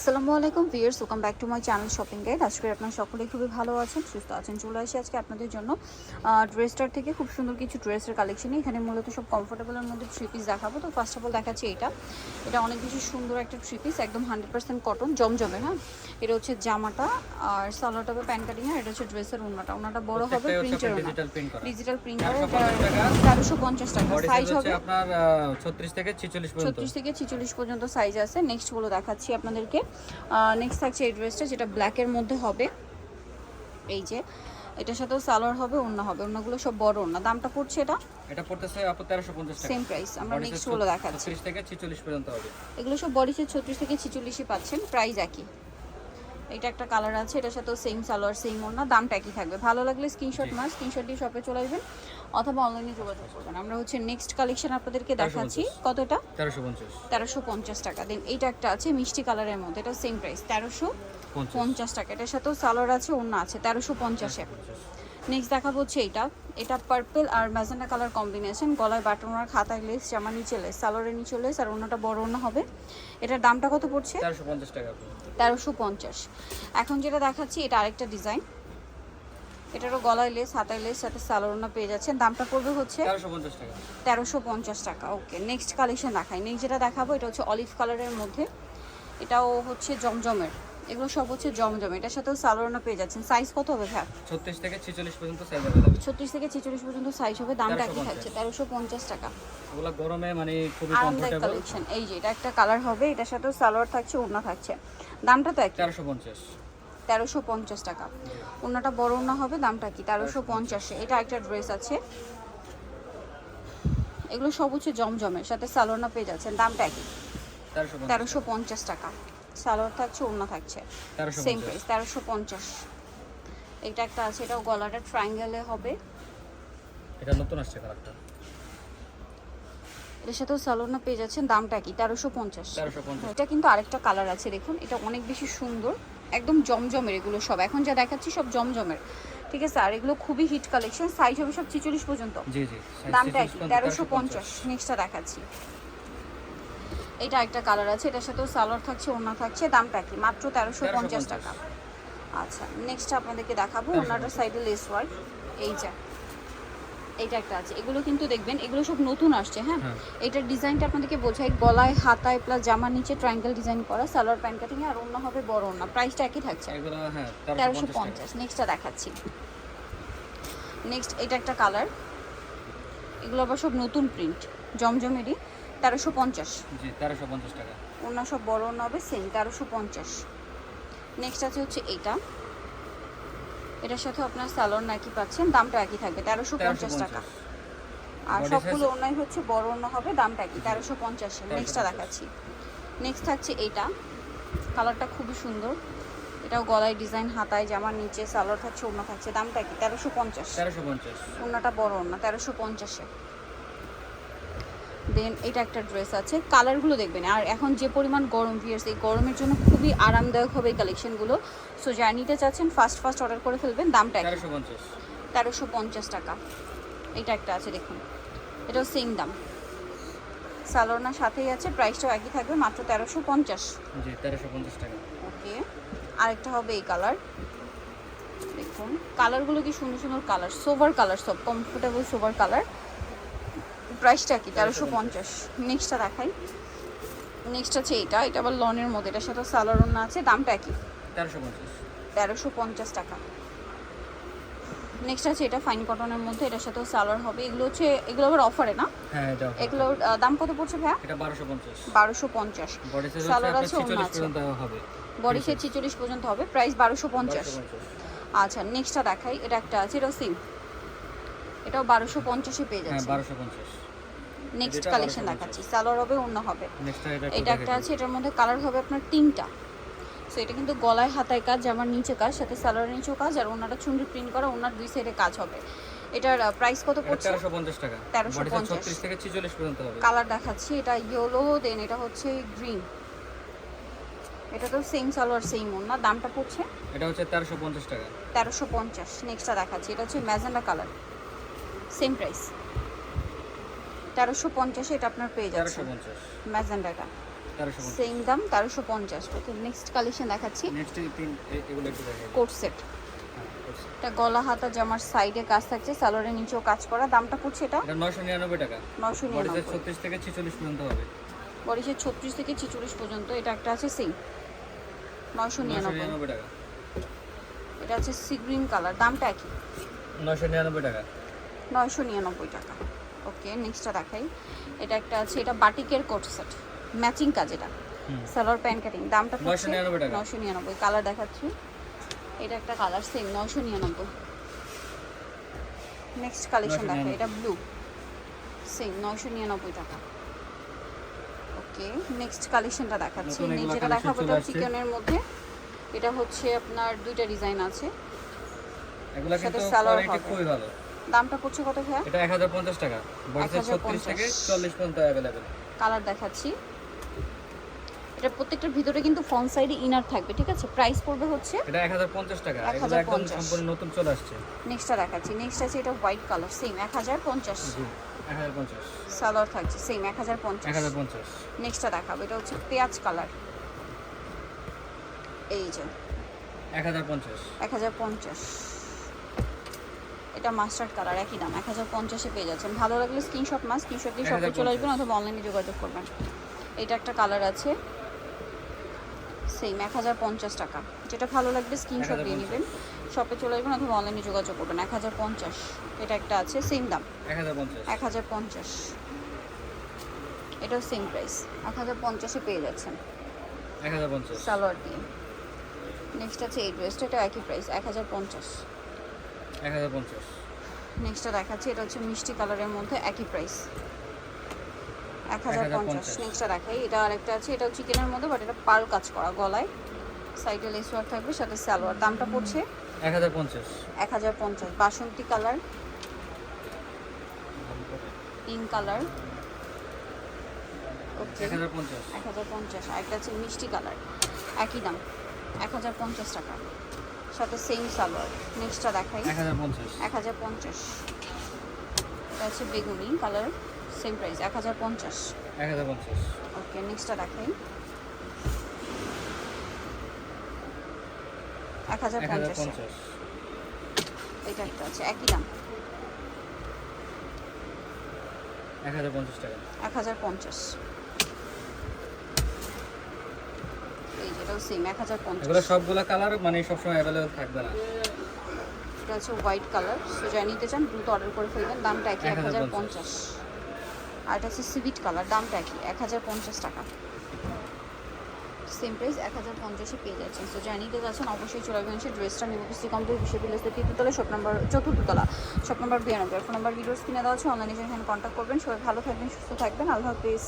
আসসালামু আলাইকুম viewers welcome back to my channel shopping guide. আজকে আপনারা সকলেই খুবই ভালো আছেন সুস্থ আছেন। চলে আসি আজকে আপনাদের জন্য ড্রেসটার থেকে। খুব সুন্দর কিছু ড্রেসের কালেকশন এখানে মূলত সব কমফোর্টেবলের মধ্যে থ্রি পিস দেখাবো। তো ফার্স্ট অফ অল দেখাচ্ছি এটা। এটা অনেক বেশি সুন্দর একটা থ্রি পিস একদম হান্ড্রেড পার্সেন্ট কটন জমজমে হ্যাঁ? এটা হচ্ছে জামাটা আর সালোয়ারটা হবে প্যান্ট কাটিং আর এটা হচ্ছে ড্রেসের ওনাটা ওনাটা বড় হবে প্রিন্টের ওনা ডিজিটাল প্রিন্ট করা। ডিজিটাল প্রিন্ট করা 450 টাকা। তেরোশো পঞ্চাশ টাকা। সাইজ হবে আপনার 36 থেকে 46 পর্যন্ত। ছত্রিশ থেকে ছিচল্লিশ পর্যন্ত সাইজ আছে। নেক্সটগুলো দেখাচ্ছি আপনাদেরকে। নেক্সট থাকছে এই ড্রেসটা যেটা ব্ল্যাকের মধ্যে হবে। এই যে এটার সাথেও সালোয়ার হবে অন্য হবে। অন্যগুলো সব বড় অন্য দামটা পড়ছে এটা? এটা পড়তেছে আপু 1350 টাকা। সেম প্রাইস আমরা নেক্সটগুলো দেখাচ্ছি। 36 থেকে 46 পর্যন্ত হবে। এগুলো সব বডি সাইজ ছত্রিশ থেকে ছিচল্লিশই পাচ্ছেন প্রাইস একই। এটা একটা কালার আছে এটার সাথেও সেম সালোয়ার সেম ওড়না দামটা একই থাকবে। ভালো লাগলে স্ক্রিনশট মাস স্ক্রিনশট দিয়ে শপে চলে আসবেন অথবা অনলাইনে যোগাযোগ করবেন। আমরা হচ্ছে নেক্সট কালেকশন আপনাদেরকে দেখাচ্ছি। কতটা? 1350 তেরোশো পঞ্চাশ টাকা। দেন এটা একটা আছে মিষ্টি কালারের মধ্যে। এটা সেম প্রাইস তেরোশো পঞ্চাশ। টাকা। এটার সাথেও সালোয়ার আছে অন্য আছে তেরোশো পঞ্চাশে। নেক্সট দেখাবো হচ্ছে এটা। এটা পার্পল আর ম্যাজেন্ডা কালার কম্বিনেশন গলায় বাটন আর খাতায় লেস জামা নিচে লেস সালোয়ারের নিচে লেস আর অন্যটা বড় অন্য হবে। এটার দামটা কত পড়ছে? 1350 টাকা। তেরোশো পঞ্চাশ। এখন যেটা দেখাচ্ছি এটা আরেকটা ডিজাইন এটারও গলায় লেস হাতায় লেস সাথে সালোয়ার পেয়ে যাচ্ছেন। দামটা পড়বে হচ্ছে তেরোশো পঞ্চাশ টাকা। ওকে নেক্সট কালেকশন দেখাই। নেক্সট যেটা দেখাবো এটা হচ্ছে অলিভ কালারের মধ্যে। এটাও হচ্ছে জমজমের। এগুলো সব হচ্ছে জমজম। এটার সাথেও সালোয়ারও পেয়ে যাচ্ছেন। সাইজ কত হবে ভাই 36 থেকে 46 পর্যন্ত সাইজ হবে 36 থেকে 46 পর্যন্ত সাইজ হবে। দামটা একই থাকছে? 1350 টাকা। ওগুলা গরমে মানে খুবই কমফোর্টেবল কালেকশন এই যে এটা একটা কালার হবে। এটার সাথেও সালোয়ার থাকছে ওড়না থাকছে। দামটা তো তেরোশো 1350 তেরোশো পঞ্চাশ টাকা। অন্যটা বড় না হবে দামটা কি? তেরোশো পঞ্চাশে। এটা একটা ড্রেস আছে। এগুলো সব হচ্ছে জমজমের সাথে সালোনা পেয়ে যাচ্ছেন। দামটা একই। তেরোশো পঞ্চাশ টাকা। সালোয়ার থাকছে ওড়না থাকছে। সেম 1350 প্রাইস তেরোশো পঞ্চাশ। এটা একটা আছে এটাও গলাটা ট্রায়াঙ্গেলে হবে। এটা নতুন আসছে কালারটা। এটার সাথেও সালোয়ার পেয়ে যাচ্ছেন দামটা কি? তেরোশো পঞ্চাশ। এটা কিন্তু আরেকটা কালার আছে দেখুন। এটা অনেক বেশি সুন্দর একদম জমজমের এগুলো সব। এখন যা দেখাচ্ছি সব জমজমের। ঠিক আছে আর এগুলো খুবই হিট কালেকশন সাইজ হবে সব ছিচল্লিশ পর্যন্ত। দামটা 46 একই পর্যন্ত তেরোশো পঞ্চাশ। নেক্সটটা দেখাচ্ছি। এটা একটা কালার আছে এটার সাথেও সালোয়ার থাকছে ওড়না থাকছে দামটা কি মাত্র তেরোশো পঞ্চাশ টাকা। আচ্ছা নেক্সট আপনাদেরকে দেখাবো ওনাটার সাইডে লেস ওয়ার্ক এই যা। এইটা একটা আছে এগুলো কিন্তু দেখবেন এগুলো সব নতুন আসছে হ্যাঁ? হ্যাঁ। এটার ডিজাইনটা আপনাদেরকে বোঝাই গলায় হাতায় প্লাস জামার নিচে ট্রায়াঙ্গেল ডিজাইন করা সালোয়ার প্যান্ট কাটিং আর অন্য হবে বড় অন্য প্রাইসটা একই থাকছে। এগুলো হ্যাঁ তেরোশো 1350 পঞ্চাশ নেক্সটটা দেখাচ্ছি। নেক্সট এটা একটা কালার এগুলো আবার সব নতুন প্রিন্ট জমজমেরই। তেরোশো পঞ্চাশ। জি 1350 টাকা। অন্য সব বড় অন্য হবে সেম তেরোশো পঞ্চাশ। নেক্সট আছে হচ্ছে এইটা। এটার সাথে আপনার স্যালোর নাকি পাচ্ছেন দামটা একই থাকবে তেরোশো পঞ্চাশ টাকা। আর সবগুলো অন্যায় হচ্ছে বড় অন্য হবে দামটা কি তেরোশো পঞ্চাশে। নেক্সটটা দেখাচ্ছি। নেক্সট থাকছে এইটা। কালারটা খুবই সুন্দর। এটাও গলায় ডিজাইন হাতায় জামার নিচে সালোয়ার থাকছে ওনা থাকছে দামটা কি তেরোশো পঞ্চাশ। 1350 অন্যটা বড় অন্য তেরোশো পঞ্চাশে। দেন এটা একটা ড্রেস আছে। কালারগুলো দেখবেন আর এখন যে পরিমাণ গরম ভিয়ার্স এই গরমের জন্য খুবই আরামদায়ক হবে এই কালেকশনগুলো সো যা নিতে চাচ্ছেন ফার্স্ট ফার্স্ট অর্ডার করে ফেলবেন দামটা একই। 1350 তেরোশো পঞ্চাশ টাকা। এটা একটা আছে দেখুন। এটাও সেম দাম। সালোনার সাথেই আছে প্রাইসটাও একই থাকবে মাত্র তেরোশো পঞ্চাশ। জি 1350 টাকা। ওকে আরেকটা হবে এই কালার দেখুন কালারগুলো কি সুন্দর সুন্দর কালার সোভার কালার সব কমফোর্টেবল সোভার কালার প্রাইসটা কি? তেরোশো পঞ্চাশ। নেক্সটটা দেখাই। নেক্সট আছে এটা এটা আবার লনের মধ্যে এটার সাথে সালোয়ার আছে। দামটা 1350 তেরোশো পঞ্চাশ। টাকা। নেক্সট আছে এটা ফাইন কটনের মধ্যে। এটার সাথেও সালোয়ার হবে। এগুলো হচ্ছে এগুলো আবার অফারে না? হ্যাঁ এটা এগুলোর দাম কত পড়ছে ভাইয়া? এটা 1250 বারোশো পঞ্চাশ। সাইজ সালোয়ার আছে, 46 আছে। পর্যন্ত হবে। বডি সে ছিচল্লিশ পর্যন্ত হবে। প্রাইস বারোশো পঞ্চাশ। 1250 আচ্ছা নেক্সটটা দেখাই। এটা একটা আছে এটাও সেম এটাও বারোশো পঞ্চাশে পেয়ে হ্যাঁ যাচ্ছে। 1250 নেক্সট কালেকশন দেখাচ্ছি। সালোয়ার হবে অন্য হবে। এটা একটা আছে এটার মধ্যে কালার হবে আপনার তিনটা। সো এটা কিন্তু গলায় হাতায় কাজ জামার নিচে কাজ সাথে সালোয়ারের নিচেও কাজ আর ওনাটা চুন্ডি প্রিন্ট করা ওনার দুই সাইডে কাজ হবে। এটার প্রাইস কত পড়ছে? 1350 টাকা। 1350 বডি 36 থেকে 46 পর্যন্ত হবে। কালার দেখাচ্ছি এটা ইয়েলো দেন এটা হচ্ছে গ্রিন এটা তো সেম সালোয়ার সেম ওনা দামটা পড়ছে? এটা হচ্ছে 1350 টাকা। তেরোশো পঞ্চাশ। নেক্সটটা দেখাচ্ছি এটা হচ্ছে ম্যাজেন্ডা কালার সেম প্রাইস তেরোশো পঞ্চাশে এটা আপনার পেয়ে যাচ্ছে 1350 ম্যাজেন্ডাটা। সেম দাম তেরোশো পঞ্চাশ। ওকে নেক্সট কালেকশন দেখাচ্ছি। কোট সেট হ্যাঁ এটা গলা হাতা জামার সাইডে কাজ থাকছে সালোয়ারের নিচেও কাজ করা। দামটা পড়ছে এটা? নশো নিরানব্বই টাকা। নশো নিরানব্বই। ছত্রিশ থেকে ছিচল্লিশ পর্যন্ত হবে। বডিসের ছত্রিশ থেকে ছিচল্লিশ পর্যন্ত এটা একটা আছে সেম নশো নশো নিরানব্বই টাকা। এটা আছে সি গ্রিন কালার দামটা একই। নশো নিরানব্বই টাকা। নয়শো নিরানব্বই টাকা। ওকে নেক্সটটা দেখাই। এটা একটা আছে এটা বাটিকের কোট সেট ম্যাচিং কাজ এটা। সালোয়ার প্যান্ট কাটিং দামটা পড়ছে 999 টাকা। নশো নিরানব্বই কালার দেখাচ্ছি। এটা একটা কালার সেম নশো নিরানব্বই। নেক্সট কালেকশন 999 দেখাই এটা ব্লু সেম নশো নিরানব্বই টাকা। ওকে নেক্সট কালেকশনটা দেখাচ্ছি। যেটা দেখাবো এটা চিকেনের মধ্যে এটা হচ্ছে আপনার দুইটা ডিজাইন আছে। এগুলো সাথে কিন্তু সালোয়ার কোয়ালিটি। খুবই ভালো। দামটা পড়ছে কত ভাইয়া এটা 1050 টাকা বক্সে 36 থেকে 40 পর্যন্ত अवेलेबल কালার দেখাচ্ছি এটা প্রত্যেকটার ভিতরে কিন্তু ফ্রন্ট সাইডে ইনার থাকবে ঠিক আছে প্রাইস পড়বে হচ্ছে এটা 1050 টাকা এগুলো একদম সম্পূর্ণ নতুন চলে আসছে নেক্সটটা দেখাচ্ছি নেক্সট আছে এটা white colour same 1050 ji 1050 salwar থাকছে সেম 1050 1050 নেক্সটটা দেখাবো এটা হচ্ছে পেঁয়াজ কালার এই যে 1050 1050 এটা মাস্টার্ড কালার একই দাম এক হাজার পঞ্চাশে পেয়ে যাচ্ছেন ভালো লাগলে স্ক্রিনশট মাস স্ক্রিনশট দিয়ে শপে চলে আসবেন অথবা অনলাইনে যোগাযোগ করবেন এটা একটা কালার আছে সেম এক হাজার পঞ্চাশ টাকা যেটা ভালো লাগবে স্ক্রিনশট দিয়ে 1050 নেবেন শপে চলে আসবেন অথবা অনলাইনে যোগাযোগ করবেন এক হাজার পঞ্চাশ এটা একটা আছে সেম দাম এক হাজার পঞ্চাশ এটাও সেম প্রাইস এক হাজার পঞ্চাশে পেয়ে যাচ্ছেন সালোয়ার দিয়ে নেক্সট আছে এই ড্রেসটা এটা একই প্রাইস এক হাজার পঞ্চাশ এক হাজার পঞ্চাশ। নেক্সটটা দেখাচ্ছি এটা হচ্ছে মিষ্টি কালারের মধ্যে একই প্রাইস এক হাজার পঞ্চাশ 1050 নেক্সটটা দেখাই এটা আরেকটা আছে এটাও চিকেনের মধ্যে বাট এটা পাল কাজ করা গলায়। সাইডে লেস ওয়ার্ক থাকবে সাথে সালোয়ার। দামটা পড়ছে? এক হাজার পঞ্চাশ। এক হাজার পঞ্চাশ বাসন্তী কালার। Pink colour. ওকে এক হাজার পঞ্চাশ। এক আর একটা আছে মিষ্টি কালার। একই দাম। এক হাজার পঞ্চাশ টাকা। সাথে সেম সালোয়ার নেক্সটটা দেখাই। এক হাজার পঞ্চাশ। এটা আছে বেগুনি কালার সেম প্রাইস এক হাজার পঞ্চাশ। ওকে নেক্সটটা দেখাই। এক হাজার পঞ্চাশ। এটা একটা আছে একই দাম। এক হাজার পঞ্চাশ টাকা। এক হাজার পঞ্চাশ। যেটাও সেম এক হাজার পঞ্চাশ। এগুলো সবগুলো কালার মানে সবসময় অ্যাভেলেবেল থাকবে না। এটা হচ্ছে হোয়াইট কালার সো যাই নিতে চান দ্রুত অর্ডার করে ফেলবেন দামটা একই এক হাজার 1050 পঞ্চাশ। আর এটা হচ্ছে সিভিট কালার দামটা একই এক হাজার পঞ্চাশ টাকা। সেম প্রাইস এক হাজার পঞ্চাশে পেয়ে যাচ্ছেন। সো যাই নিতে যাচ্ছেন অবশ্যই চলে আসবেন সে ড্রেসটা নিব কৃষি কমপ্লিট বিশ্ববিদ্যালয় তৃতীয়তলা শপ নম্বর চতুর্থতলা শপ নম্বর বিরানব্বই। ফোন নম্বর ভিডিওস কিনে দেওয়া আছে অনলাইনে এখানে কন্ট্যাক্ট করবেন। সবাই ভালো থাকবেন সুস্থ থাকবেন। আল্লাহ হাফিজ।